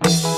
เพิ่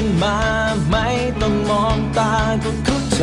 ขึ้นมา ไม่ต้องมองตาก็เข้าใจ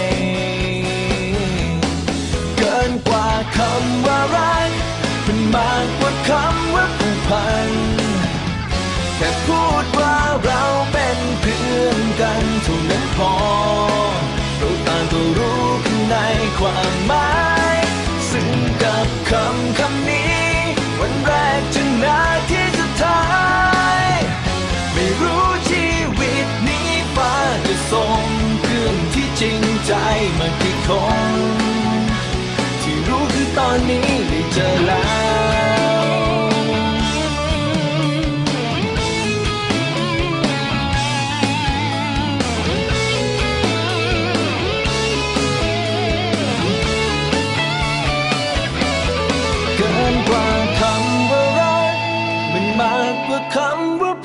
ำว่ารักเป็นมากกว่าคำว่าผูกพันแค่พูดว่าเราเป็นเพื่อนกันเท่านั้นพอเราต่างก็รู้ข้างในความหมาย ซึ่งกับคำคำนี้